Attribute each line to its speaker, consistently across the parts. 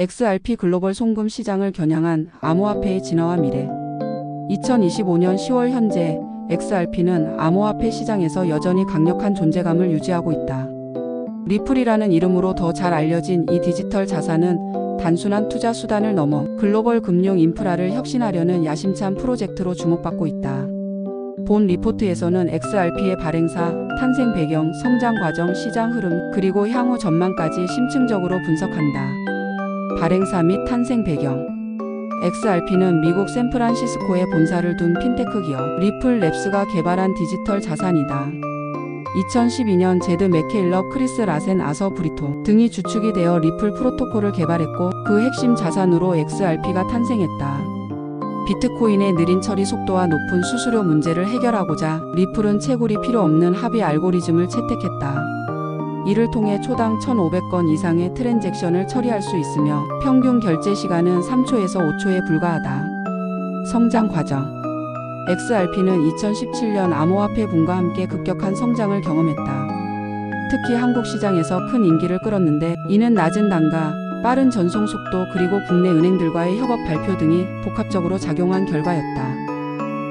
Speaker 1: XRP 글로벌 송금 시장을 겨냥한 암호화폐의 진화와 미래. 2025년 10월 현재 XRP는 암호화폐 시장에서 여전히 강력한 존재감을 유지하고 있다. 리플이라는 이름으로 더 잘 알려진 이 디지털 자산은 단순한 투자 수단을 넘어 글로벌 금융 인프라를 혁신하려는 야심찬 프로젝트로 주목받고 있다. 본 리포트에서는 XRP의 발행사, 탄생 배경, 성장 과정, 시장 흐름, 그리고 향후 전망까지 심층적으로 분석한다. 발행사 및 탄생 배경 XRP는 미국 샌프란시스코에 본사를 둔 핀테크 기업 리플 랩스가 개발한 디지털 자산이다. 2012년 제드 맥케일러, 크리스 라센, 아서 브리토 등이 주축이 되어 리플 프로토콜을 개발했고 그 핵심 자산으로 XRP가 탄생했다. 비트코인의 느린 처리 속도와 높은 수수료 문제를 해결하고자 리플은 채굴이 필요 없는 합의 알고리즘을 채택했다. 이를 통해 초당 1,500건 이상의 트랜잭션을 처리할 수 있으며 평균 결제 시간은 3초에서 5초에 불과하다. 성장 과정 XRP는 2017년 암호화폐 붐과 함께 급격한 성장을 경험했다. 특히 한국 시장에서 큰 인기를 끌었는데 이는 낮은 단가, 빠른 전송 속도 그리고 국내 은행들과의 협업 발표 등이 복합적으로 작용한 결과였다.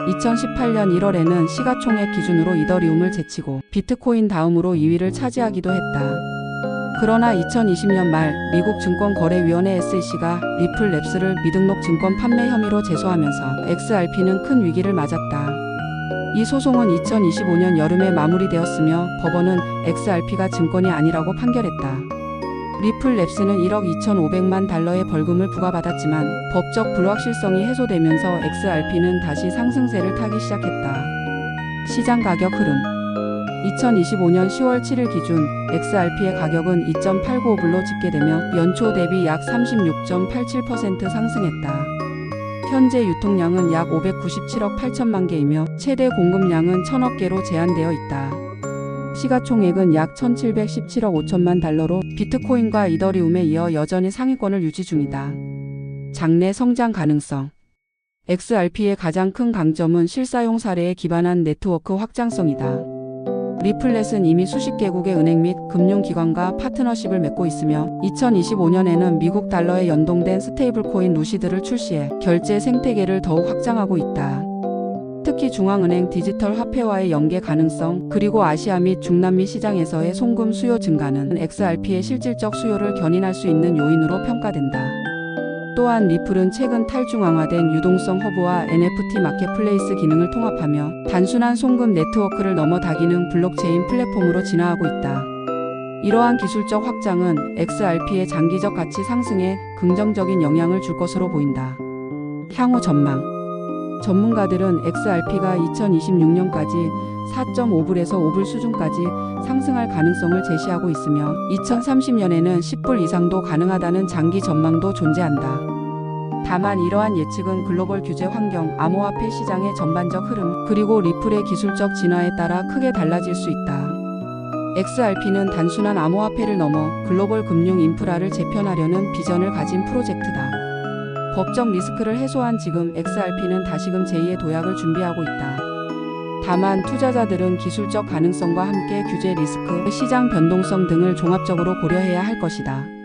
Speaker 1: 2018년 1월에는 시가총액 기준으로 이더리움을 제치고 비트코인 다음으로 2위를 차지하기도 했다. 그러나 2020년 말 미국 증권거래위원회 SEC가 리플 랩스를 미등록 증권 판매 혐의로 제소하면서 XRP는 큰 위기를 맞았다. 이 소송은 2025년 여름에 마무리되었으며 법원은 XRP가 증권이 아니라고 판결했다. 리플 랩스는 1억 2,500만 달러의 벌금을 부과받았지만 법적 불확실성이 해소되면서 XRP는 다시 상승세를 타기 시작했다. 시장 가격 흐름 2025년 10월 7일 기준 XRP의 가격은 2.895불로 집계되며 연초 대비 약 36.87% 상승했다. 현재 유통량은 약 597억 8천만 개이며 최대 공급량은 1000억 개로 제한되어 있다. 시가 총액은 약 1717억 5천만 달러로 비트코인과 이더리움에 이어 여전히 상위권을 유지 중이다. 장래 성장 가능성 XRP의 가장 큰 강점은 실사용 사례에 기반한 네트워크 확장성이다. 리플렛은 이미 수십 개국의 은행 및 금융기관과 파트너십을 맺고 있으며 2025년에는 미국 달러에 연동된 스테이블코인 루시드를 출시해 결제 생태계를 더욱 확장하고 있다. 특히 중앙은행 디지털 화폐와의 연계 가능성, 그리고 아시아 및 중남미 시장에서의 송금 수요 증가는 XRP의 실질적 수요를 견인할 수 있는 요인으로 평가된다. 또한 리플은 최근 탈중앙화된 유동성 허브와 NFT 마켓플레이스 기능을 통합하며 단순한 송금 네트워크를 넘어 다기능 블록체인 플랫폼으로 진화하고 있다. 이러한 기술적 확장은 XRP의 장기적 가치 상승에 긍정적인 영향을 줄 것으로 보인다. 향후 전망 전문가들은 XRP가 2026년까지 4.5불에서 5불 수준까지 상승할 가능성을 제시하고 있으며 2030년에는 10불 이상도 가능하다는 장기 전망도 존재한다. 다만 이러한 예측은 글로벌 규제 환경, 암호화폐 시장의 전반적 흐름, 그리고 리플의 기술적 진화에 따라 크게 달라질 수 있다. XRP는 단순한 암호화폐를 넘어 글로벌 금융 인프라를 재편하려는 비전을 가진 프로젝트다. 법적 리스크를 해소한 지금 XRP는 다시금 제2의 도약을 준비하고 있다. 다만 투자자들은 기술적 가능성과 함께 규제 리스크, 시장 변동성 등을 종합적으로 고려해야 할 것이다.